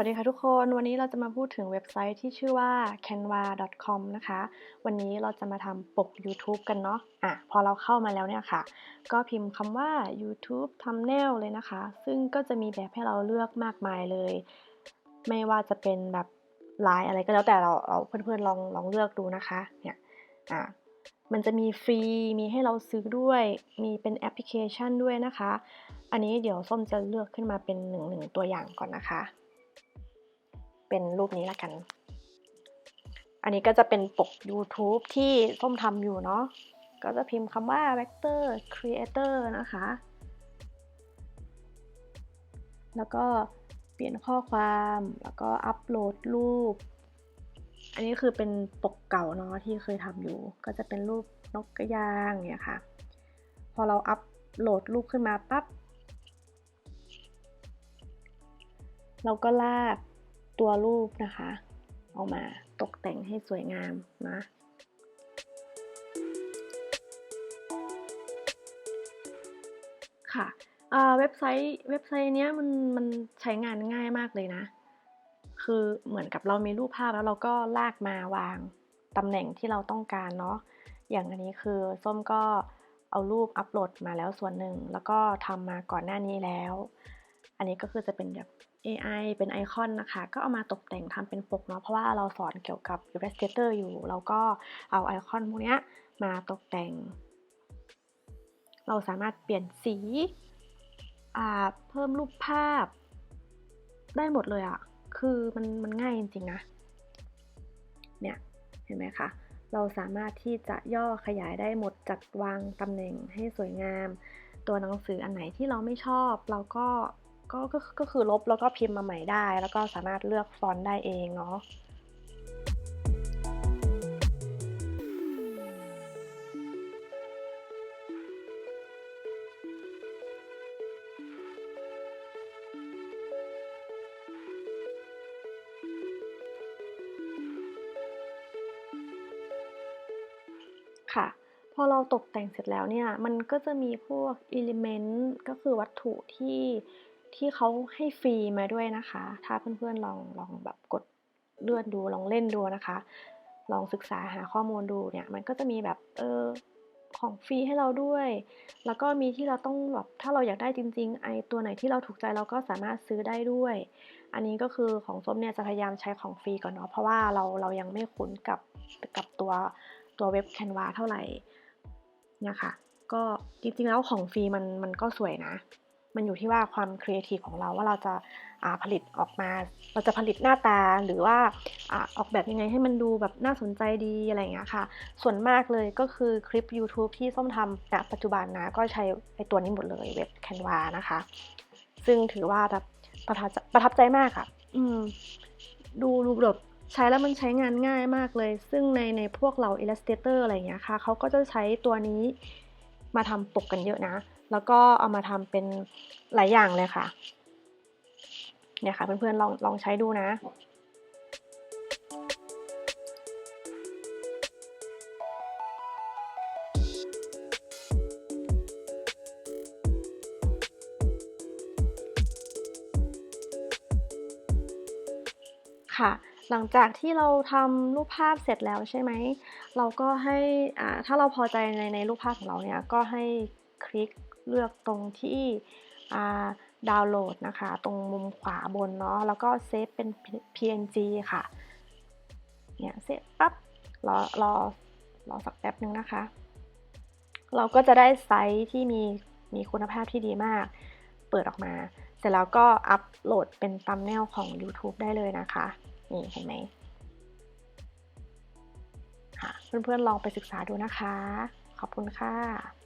วัสดีค่ะทุกคน วันนี้เราจะมาพูดถึงเว็บไซต์ที่ชื่อว่า canva.com นะคะ วันนี้เราจะมาทำปก YouTube กันเนาะอะพอเราเข้ามาแล้วเนี่ยค่ะ ก็พิมพ์คำว่า YouTube thumbnail เลยนะคะ ซึ่งก็จะมีแบบให้เราเลือกมากมายเลย ไม่ว่าจะเป็นแบบลายอะไรก็แล้วแต่เราเราเพื่อนๆลองลองเลือกดูนะคะเนี่ยอะมันจะมีฟรี มีให้เราซื้อด้วย มีเป็นแอปพลิเคชันด้วยนะคะ อันนี้เดี๋ยวส้มจะเลือกขึ้นมาเป็นหนึ่งหนึ่งตัวอย่างก่อนนะคะ เป็นรูปนี้ละกัน อันนี้ก็จะเป็นปก YouTube ที่ส้มทำอยู่เนาะ ก็จะพิมพ์คำว่า Vector Creator นะคะ แล้วก็เปลี่ยนข้อความ แล้วก็อัปโหลดรูป อันนี้คือเป็นปกเก่าเนาะที่เคยทำอยู่ ก็จะเป็นรูปนกกระยางเนี่ยค่ะ พอเราอัปโหลดรูปขึ้นมาปั๊บเราก็ลาก ตัวรูปนะคะออกมาตกแต่งให้สวยงามนะค่ะเว็บไซต์เว็บไซต์เนี้ยมันมันใช้งานง่ายมากเลยนะ คือเหมือนกับเรามีรูปภาพแล้วเราก็ลากมาวางตำแหน่งที่เราต้องการเนาะอย่างอันนี้คือส้มก็เอารูปอัปโหลดมาแล้วส่วนหนึ่ง แล้วก็ทำมาก่อนหน้านี้แล้ว อันนี้ก็คือจะเป็นแบบ AI เป็นไอคอนนะคะ ก็เอามาตกแต่งทำเป็นปกเนาะ เพราะว่าเราสอนเกี่ยวกับ Illustrator อยู่ เราก็เอาไอคอนพวกนี้มาตกแต่ง เราสามารถเปลี่ยนสี เพิ่มรูปภาพ ได้หมดเลยอะคือมันมันง่ายจริงๆนะ เนี่ย เห็นไหมคะ เราสามารถที่จะย่อขยายได้หมดจัดวางตำแหน่งให้สวยงาม ตัวหนังสืออันไหนที่เราไม่ชอบ เราก็ ก็ก็ก็คือลบแล้วก็พิมพ์มาใหม่ได้ แล้วก็สามารถเลือกฟอนต์ได้เองเนาะค่ะพอเราตกแต่งเสร็จแล้วเนี่ย มันก็จะมีพวกอิเลเมนต์ก็คือวัตถุที่ ที่เขาให้ฟรีมาด้วยนะคะ ถ้าเพื่อนๆลองลองแบบกดเลื่อนดูลองเล่นดูนะคะ ลองศึกษาหาข้อมูลดูเนี่ย มันก็จะมีแบบเออของฟรีให้เราด้วย แล้วก็มีที่เราต้องแบบถ้าเราอยากได้จริง ๆ ไอตัวไหนที่เราถูกใจเราก็สามารถซื้อได้ด้วย อันนี้ก็คือของส้มเนี่ยจะพยายามใช้ของฟรีก่อนเนาะเพราะว่าเราเรายังไม่คุ้นกับกับตัวตัวเว็บ Canva เท่าไหร่นะคะก็จริงๆแล้วของฟรีมันมันก็สวยนะ มันอยู่ที่ว่าความครีเอทีฟของเราว่าเราจะผลิตออกมา เราจะผลิตหน้าตาหรือว่าออกแบบยังไงให้มันดูแบบน่าสนใจดีอะไรอย่างเงี้ยค่ะ ส่วนมากเลยก็คือคลิป YouTube ที่ส้มทำณปัจจุบันนะก็ใช้ไอตัวนี้หมดเลยเว็บ Canva นะคะ ซึ่งถือว่าแบบประทับประทับใจมากอะ่ะอืมดูรูปแบบใช้แล้วมันใช้งานง่ายมากเลย ซึ่งในในพวกเรา Illustrator อะไรเงี้ยค่ะ เขาก็จะใช้ตัวนี้มาทำปกกันเยอะนะ แล้วก็เอามาทำเป็นหลายอย่างเลยค่ะ เนี่ยค่ะเพื่อนๆลองลองใช้ดูนะค่ะหลังจากที่เราทำรูปภาพเสร็จแล้วใช่ไหม เราก็ให้ถ้าเราพอใจในในรูปภาพของเราเนี่ย ก็ให้คลิก เลือกตรงที่ดาวน์โหลดนะคะ ตรงมุมขวาบนเนาะแล้วก็เซฟเป็น PNG ค่ะเนี่ยเสร็จปั๊บรอรอรอสักแป๊บนึงนะคะ เราก็จะได้ไซส์ที่มีมีคุณภาพที่ดีมาก เปิดออกมา เสร็จแล้วก็อัปโหลดเป็นตัมเนลของ YouTube ได้เลยนะคะ นี่เห็นไหมค่ะเพื่อนๆลองไปศึกษาดูนะคะ ขอบคุณค่ะ